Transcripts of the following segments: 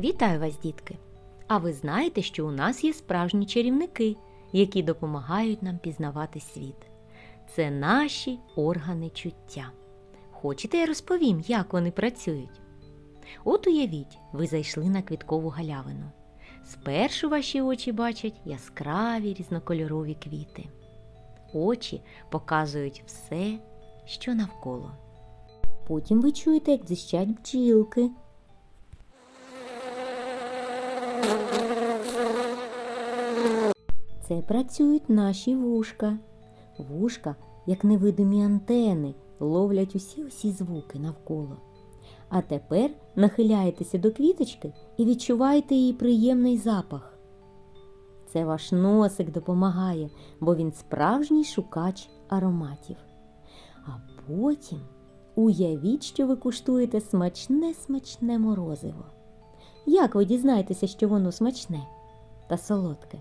Вітаю вас, дітки! А ви знаєте, що у нас є справжні чарівники, які допомагають нам пізнавати світ. Це наші органи чуття. Хочете, я розповім, як вони працюють? От уявіть, ви зайшли на квіткову галявину. Спершу ваші очі бачать яскраві різнокольорові квіти. Очі показують все, що навколо. Потім ви чуєте, як дзищать бджілки. Це працюють наші вушка. Вушка, як невидимі антени, ловлять усі усі звуки навколо. А тепер нахиляєтеся до квіточки і відчуваєте її приємний запах. Це ваш носик допомагає, бо він справжній шукач ароматів. А потім уявіть, що ви куштуєте смачне смачне морозиво. Як ви дізнаєтеся, що воно смачне та солодке?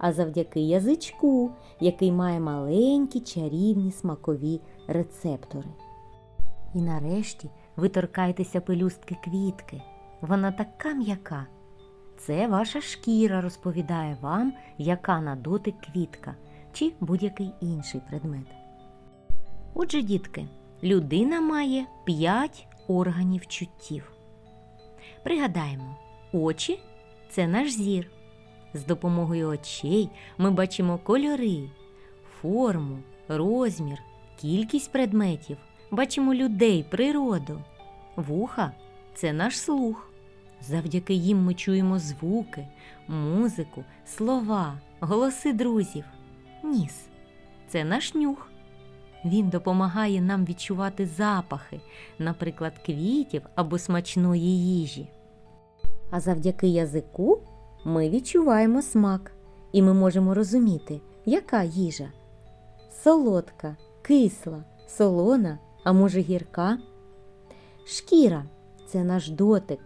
А завдяки язичку, який має маленькі чарівні смакові рецептори. І нарешті ви торкаєтеся пелюстки квітки. Вона така м'яка. Це ваша шкіра розповідає вам, яка на дотик квітка чи будь-який інший предмет. Отже, дітки, людина має п'ять органів чуттів. Пригадаємо, очі це наш зір. З допомогою очей ми бачимо кольори, форму, розмір, кількість предметів, бачимо людей, природу. Вуха це наш слух. Завдяки їм ми чуємо звуки, музику, слова, голоси друзів. Ніс це наш нюх. Він допомагає нам відчувати запахи, наприклад, квітів або смачної їжі. А завдяки язику ми відчуваємо смак, і ми можемо розуміти, яка їжа солодка, кисла, солона, а може гірка. Шкіра це наш дотик.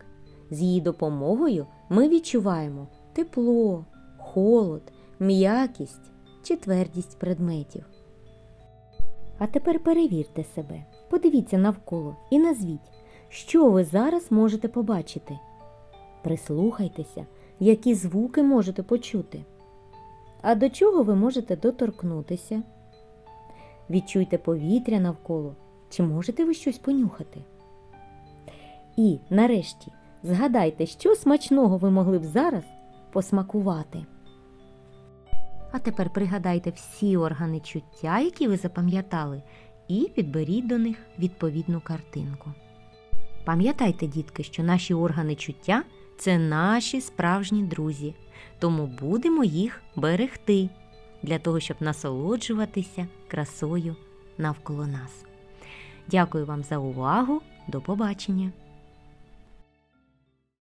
З її допомогою ми відчуваємо тепло, холод, м'якість чи твердість предметів. А тепер перевірте себе, подивіться навколо і назвіть, що ви зараз можете побачити. Прислухайтеся які звуки можете почути. А до чого ви можете доторкнутися? Відчуйте повітря навколо, чи можете ви щось понюхати? І, нарешті, згадайте, що смачного ви могли б зараз посмакувати. А тепер пригадайте всі органи чуття, які ви запам'ятали, і підберіть до них відповідну картинку. Пам'ятайте, дітки, що наші органи чуття це наші справжні друзі, тому будемо їх берегти для того, щоб насолоджуватися красою навколо нас. Дякую вам за увагу. До побачення!